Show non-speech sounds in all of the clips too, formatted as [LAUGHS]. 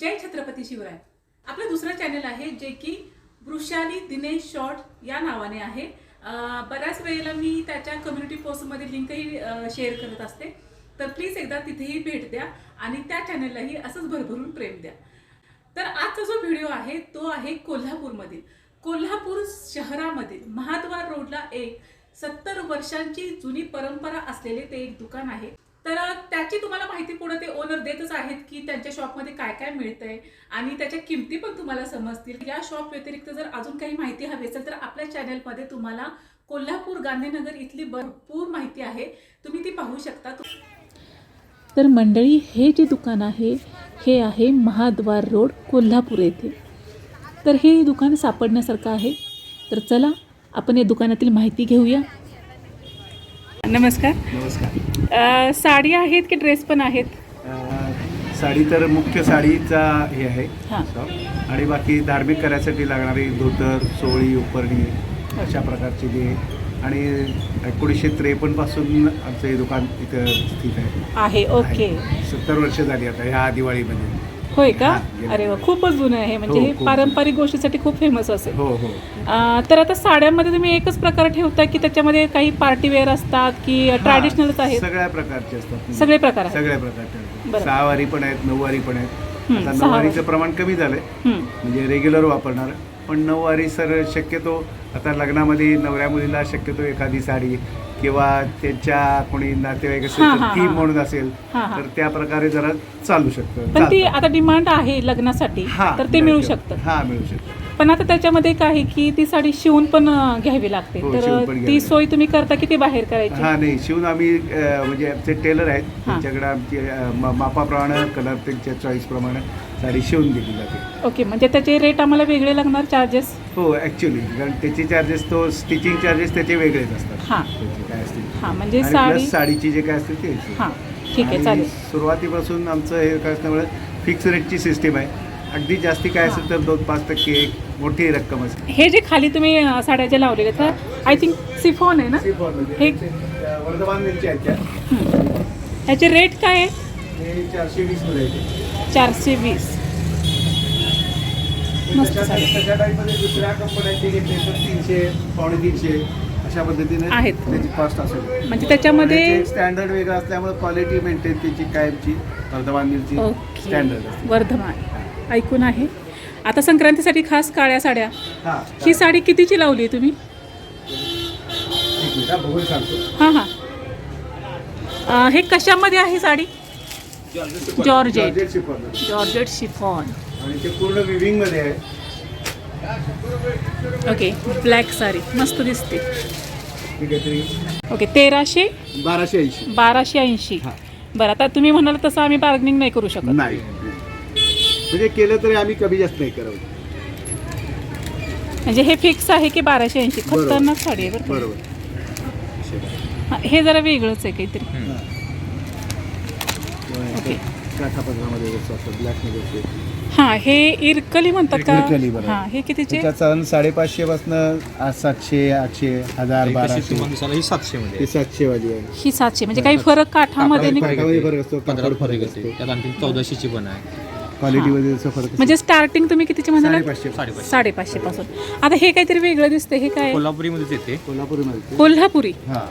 जय छत्रपती शिवराय. आपलं दुसरं चॅनल आहे जे की वृषाली दिनेश शॉर्ट या नावाने आहे. बऱ्याच वेळेला मी त्याच्या कम्युनिटी पोस्टमध्ये लिंकही शेअर करत असते. तर प्लीज एकदा तिथेही भेट द्या आणि त्या चॅनललाही असंच भरभरून प्रेम द्या. तर आजचा जो व्हिडिओ आहे तो आहे कोल्हापूरमधील. कोल्हापूर शहरामधील महाद्वार रोडला एक सत्तर वर्षांची जुनी परंपरा असलेले ते एक दुकान आहे. तर त्याची तुम्हाला माहिती पुढे ते ओनर देतच आहेत की त्यांच्या शॉपमध्ये काय काय मिळतंय आणि त्याच्या किमती पण तुम्हाला समजतील. या शॉप व्यतिरिक्त जर अजून काही माहिती हवी असेल तर आपल्या चॅनलमध्ये तुम्हाला कोल्हापूर गांधीनगर इथली भरपूर माहिती आहे. तुम्ही ती पाहू शकता. तर मंडळी हे जे दुकान आहे हे आहे महाद्वार रोड कोल्हापूर येथे. तर हे दुकान सापडण्यासारखं आहे. तर चला आपण या दुकानातील माहिती घेऊया. नमस्कार. नमस्कार. साडी आहेत की ड्रेस पण आहेत? अ, साडी तर मुख्य साडीचा हे आहे हां. शॉप आणि बाकी धार्मिक कार्यासाठी लागणारी धोतर सोळी उपरणी अशा प्रकारचे जे आणि एकोणीसशे त्रेपन्नपासून आमचं हे दुकान इथं स्थित आहे. आहे ओके. सत्तर वर्ष झाली आता ह्या दिवाळीमध्ये. होय का. अरे वा खूपच जुनं आहे. म्हणजे हो, हे खूप. पारंपरिक गोष्टीसाठी खूप फेमस असेल. हो हो. तर आता साड्यांमध्ये तुम्ही एकच प्रकार ठेवता की त्याच्यामध्ये काही पार्टी वेअर असतात की ट्रॅडिशनलच हां, आहेत? सगळ्या प्रकारचे असतात. सगळे प्रकार आहेत. सगळ्या प्रकारचे बरं. सहावारी पण आहेत नऊवारी पण आहेत. हं, आता सहावारी. नऊवारीचं प्रमाण कमी झालंय. हं, म्हणजे रेग्युलर वापरणार. पण नऊवारी सर शक्यतो आता लग्नामध्ये नवऱ्या मुलीला शक्यतो एखादी साडी किंवा त्यांच्या कोणी नातेवाईक असेल हां, हां, ती हां. म्हणून असेल हां, हां. तर त्या प्रकारे जरा चालू शकतं पण ती चालतं. आता डिमांड आहे लग्नासाठी हां, तर ते मिळू. शकतं हां मिळू शकतं पण आता त्याच्याकडे काय आहे की ती साडी शिवून पण अं, घ्यावी लागते हो, तर शिवून पण ती. सोय तुम्ही करता की ती बाहेर करायची हा नाही शिवून आम्ही अं, म्हणजे आमचे टेलर आहेत. त्यांच्याकडे आमची अं, मा- मापाप्रमाणे कलर त्यांच्या चॉईस प्रमाणे साडी शिवून दिली जाते ओके म्हणजे त्याचे रेट आम्हाला वेगळे लागणार चार्जेस हो ॲक्च्युली कारण त्याचे चार्जेस तो स्टिचिंग चार्जेस त्याचे वेगळेच असतात हां हां म्हणजे आणि साडी साडीची जे काय असते ते. हां ठीक आहे आणि चालेल. सुरुवातीपासून आमचं हे काय असल्यामुळे फिक्स रेटची सिस्टीम आहे. अगदी जास्ती काय असेल तर दोन पाच टक्के एक मोठी रक्कम असते हे जे खाली तुम्ही अं, साड्या ज्या लावलेल्या तर आय थिंक सिफॉन आहे ना? हे वर्धमान मिरची आहेत त्या. हं. ह्याचे रेट काय आहे? हे चारशे वीसमध्ये येते. चारशे वीस. मस्त तशा साडी. तशा टाईपमध्ये दुसऱ्या कंपन्यांचे घेतले तर तीनशे पावणे तीनशे अशा पद्धतीने आहेत. त्याची कॉस्ट असेल. म्हणजे त्याच्यामध्ये स्टँडर्ड वेगळं असल्यामुळे क्वालिटी मेंटेन त्याची कायमची वर्धमान स्टँडर्ड वर्धमान. ऐकून आहे. आता संक्रांतीसाठी खास काळ्या साड्या. हां साडी कितीची लावली तुम्ही? हा, बघून सांगतो. हां हां. हे कशामध्ये आहे sari? Georgette georgette. Chiffon. Georgette chiffon. आणि ते पूर्ण विविंगमध्ये आहे. ओके ब्लॅक साडी मस्त दिसते. ओके तेराशे बाराशे ऐंशी. बाराशे ऐंशी. हां. बरं आता तुम्ही म्हणाल तसं आम्ही बार्गनिंग नाही करू शकत. नाही. म्हणजे केलं तरी आम्ही कमी जास्त नाही करत. म्हणजे हे फिक्स आहे की बाराशे ऐंशी? बरोबर. खतरनाक साडी आहे बरं का? बरोबर. हां, हे जरा वेगळंच आहे काहीतरी. ओके. काठा पदरामध्ये वरचं असतं ब्लॅकमध्ये असते हां हे इरकली म्हणतात का? इरकली, बरोबर. हां हे कितीचे? त्याचा चालन साडेपाचशे पासनं आज सातशे आठशे हजार बाराशे. ही सातशे मध्ये सातशे वाली आहे. ही सातशे म्हणजे काही फरक काठामध्ये नाही? काठामध्ये फरक असतो पंधरा कापड फरक फरक असते. त्यात आणखी चौदाशेची पण आहे. जसं फरक असतो. म्हणजे स्टार्टिंग तुम्ही कितीचे म्हणाला? साडेपाचशे. साडेपाचशे. साडेपाचशे पासून आता हे काहीतरी वेगळं दिसतंय हे काय? कोल्हापुरीमध्येच येते. कोल्हापूरमध्ये. कोल्हापुरी. हां.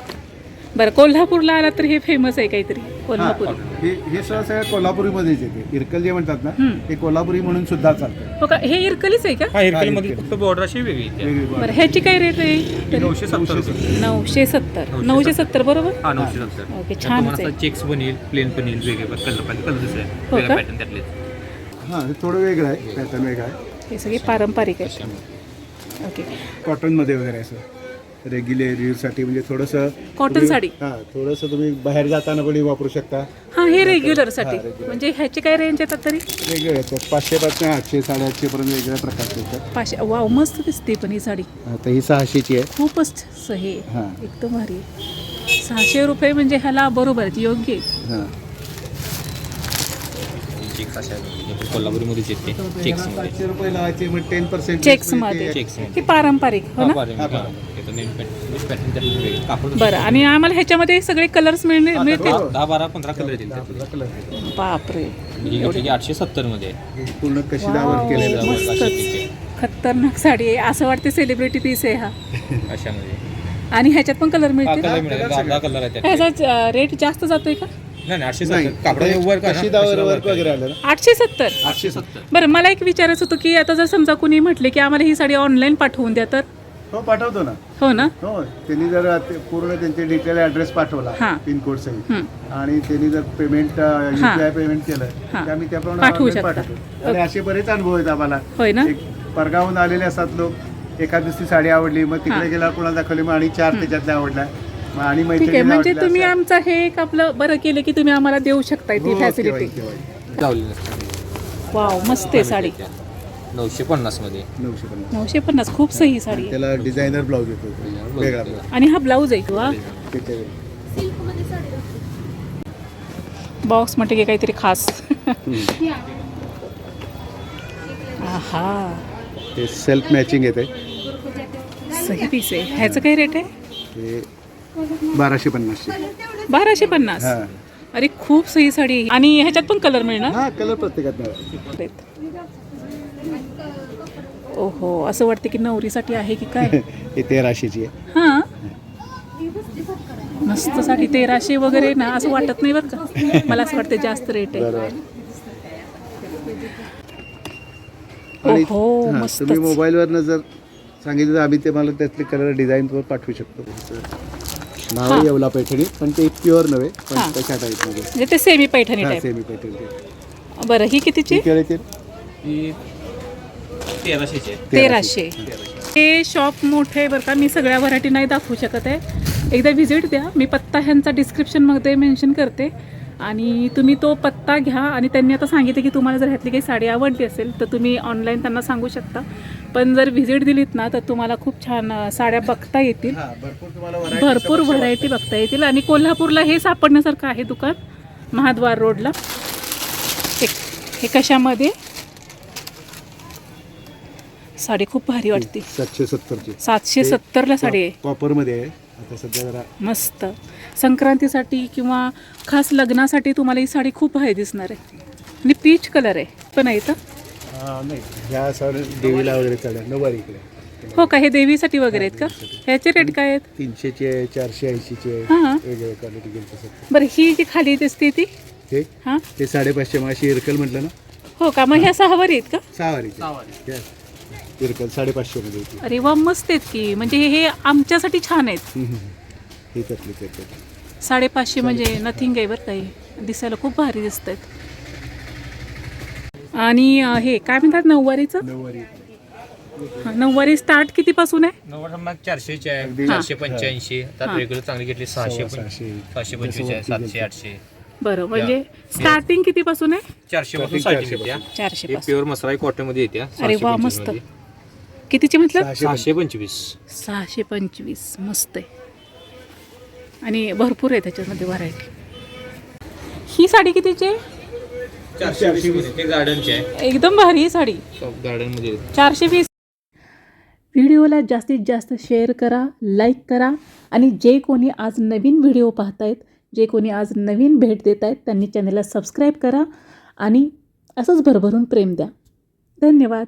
बरं कोल्हापूरला आला तर हे फेमस आहे काहीतरी. कोल्हापुरी. हे हे सगळं सगळं कोल्हापुरीमध्येच येते. इरकल जे म्हणतात ना. ते कोल्हापुरी म्हणून सुद्धा चालतं. हो का? हे इरकलीच आहे का? हा हिरकलमध्ये फक्त बॉर्डर अशी वेगळी येते वेगळी बरं ह्याची काय रेट आहे? नऊशे सत्तर रुपये. नऊशे सत्तर. नऊशे सत्तर. बरोबर? हा नऊशे सत्तर. ओके, त्यात छानच तुम्हाला आहे. असं चेक्स बनेल प्लेन बनेल वेगळे कलर पाहिजे कलर दुसरे हो वेगळ्या का? पॅटर्न त्यातले हां हे थोडं वेगळं आहे पॅटर्न वेगळा आहे. हे सगळे पारंपरिक आहे ओके. कॉटनमध्ये वगैरे असं. रेग्युलर यूजसाठी म्हणजे थोडंसं कॉटन साडी? हां थोडंसं तुम्ही बाहेर जाताना पण वापरू शकता. हां हे रेग्युलरसाठी हां, regular. म्हणजे ह्याचे काय रेंज येतात तरी? वेगळे येतात. पाचशे पाचशे आठशे साडेआठशे पर्यंत वेगळ्या प्रकारचे येतात. पाचशे वाव मस्त दिसते पण ही साडी. आता ही सहाशेची आहे. खूपच स- हे. एकदम भारी आहे. सहाशे रुपये म्हणजे ह्याला बरोबर आहे योग्य आहे हां. चेक्स अशा आहेत. कोल्हापुरीमध्येच येते. चेक्समध्ये. सातशे रुपये लावायचे मग टेन पर्सेंट चेक्समध्ये. चेक्स ही पारंपरिक हो ना? हा, पॅटर्न त्यातले वेगळे कापड बरं आणि आम्हाला ह्याच्यामध्ये सगळे कलर्स मिळणे मिळतील? दहा बारा पंधरा कलर येतील. बापरे. ही घेतली की आठशे सत्तरमध्ये. आहे. पूर्ण कशीदावर केलेलं आहे. त्यावर मस्तच. अशी येते. खतरनाक साडी आहे. असं वाटते सेलिब्रिटी पीस आहे हा. [LAUGHS] अशामध्ये. आणि ह्याच्यात पण कलर हा मिळतील? कलर मिळेल. दहा दहा कलर आहे त्यात ह्याचा रेट जास्त जातोय का? नाही नाही आठशे नाही सत्तर. कापडा ना? कशीदावर वर्क वगैरे आलं ना आठशे सत्तर? आठशे सत्तर. बरं मला एक विचारायचं होतं की आता जर समजा कुणी म्हटले की आम्हाला ही साडी ऑनलाईन पाठवून द्या तर? हो पाठवतो ना हो ना हो त्यांनी जर ते पूर्ण त्यांचे डिटेल ॲड्रेस पाठवला हां. पिनकोड सहित हं. आणि त्यांनी जर पेमेंट युपीआय पेमेंट केलं हां. तर आम्ही त्याप्रमाणे पाठवू शकता. पाठवतो आणि असे बरेच अनुभव आहेत आम्हाला होय ना एक परगावून आलेले असतात लोक एखाद दिवशी साडी आवडली मग हां. तिकडे गेल्यावर कोणाला दाखवली मग आणि चार त्याच्यातल्या आवडल्या मग आणि ठीक आहे मैत्रिणीला म्हणजे तुम्ही असं. आमचं हे एक आपलं बरं केलं की तुम्ही आम्हाला देऊ शकताय हो, ती केव्हाही, फॅसिलिटी केव्हाही. नसते वाव मस्त आहे साडी नऊशे पन्नासमध्ये. नऊशे पन्नास. नऊशे पन्नास खूप सही साडी आहे. त्याला डिझायनर ब्लाऊज येतो. वेगळा आणि हा ब्लाऊज आहे वा त्याच्या वेळी. बॉक्स म्हटलं की काहीतरी खास. आहा. ते सेल्फ मॅचिंग येते सही पीस आहे. ह्याचं काय रेट आहे? ते बाराशे पन्नासशे बाराशे पन्नास. हां. अरे खूप सही साडी आहे. आणि ह्याच्यात पण कलर मिळणार? हा कलर प्रत्येकात मिळाला. ओहो असं वाटतं की नवरीसाठी आहे की काय? [LAUGHS] हे तेराशेची आहे. हां? मस्त साडी तेराशे वगैरे ना असं वाटत नाही बरं का? मला असं वाटतं जास्त रेट आहे. बरोबर. आणि ओहो हां, मस्त तुम्ही मोबाईलवरनं जर सांगितलं तर आम्ही ते मला त्यातले कलर डिझाईन पाठवू शकतो. नाव आहे येवला पैठणी पण ते प्युअर नव्हे पण. तशा टाईपमध्ये म्हणजे ते semi Paithani type semi Paithani बरं ही कितीची? ही तेराशेची. तेराशे. हे शॉप मोठे आहे बरं का. मी सगळ्या व्हरायटी नाही दाखवू शकत आहे. एकदा व्हिजिट द्या. मी पत्ता ह्यांचा डिस्क्रिप्शनमध्ये मेन्शन करते. आणि तुम्ही तो पत्ता घ्या. आणि त्यांनी आता सांगितलं की तुम्हाला जर ह्यातली काही साडी आवडली असेल तर तुम्ही ऑनलाईन त्यांना सांगू शकता. पण जर व्हिजिट दिलीत ना तर तुम्हाला खूप छान साड्या बघता येतील. भरपूर. व्हरायटी बघता येतील. आणि कोल्हापूरला हे सापडण्यासारखं आहे दुकान महाद्वार रोडला. हे कशामध्ये? साडी खूप भारी वाटते. सातशे सत्तरची. सातशे सत्तरला साडी आहे. कॉपरमध्ये आहे. आता सध्या जरा मस्त. संक्रांतीसाठी किंवा खास लग्नासाठी तुम्हाला ही साडी खूप भारी दिसणार आहे. आणि पीच कलर आहे. पण आहे इथं? हां, नाही. ह्या साडी देवीला वगैरे चालेल नऊवारी इकडे. हो का? हे देवीसाठी वगैरे आहेत का? ह्याचे रेट काय आहेत? तीनशेची आहे चारशे ऐंशीची आहे. हां वेगवेगळ्या क्वालिटी गेलं तसं. बरं ही जी खाली दिसते ती? हे? हां? ते साडेपाचशे माशी इरकल म्हटलं ना? हो का? मग ह्या सहावारी आहेत का? सहावारी. इरकल साडेपाचशेमध्ये येते अरे वा मस्त आहेत की. म्हणजे हे हे आमच्यासाठी छान आहेत. हम्म, हम्म. हे त्यातले त्यातले साडेपाचशे म्हणजे नथिंग आहे बरं काही दिसायला खूप भारी दिसत आहेत आणि अं, हे काय म्हणतात नऊवारीचं? नऊवारी. हां, नऊवारी स्टार्ट कितीपासून आहे? नव्वद मग चारशेची आहे. चारशे पंच्याऐंशी. तर. रेग्युलर चांगली घेतली सहाशे सव्वा सहाशे. सहाशे पंचवीस आहे सातशे आठशे. बरं म्हणजे स्टार्टिंग कितीपासून आहे? चारशे पासून चारशे येते चारशे हे प्युअर मसाला कॉटनमध्ये येते अरे वा मस्त. कितीची म्हटलं? सहाशे पंचवीस. सहाशे पंचवीस. मस्त आहे. आणि भरपूर आहे त्याच्यामध्ये व्हरायटी ही साडी कितीची आहे? एकदम भारी आहे साडी. गार्डनमध्ये. चारशे वीस. व्हिडिओला जास्तीत जास्त शेअर करा लाईक करा आणि जे कोणी आज नवीन व्हिडिओ पाहतायत जे कोणी आज नवीन भेट देत आहेत त्यांनी चॅनलला सबस्क्राईब करा आणि असंच भरभरून प्रेम द्या. धन्यवाद.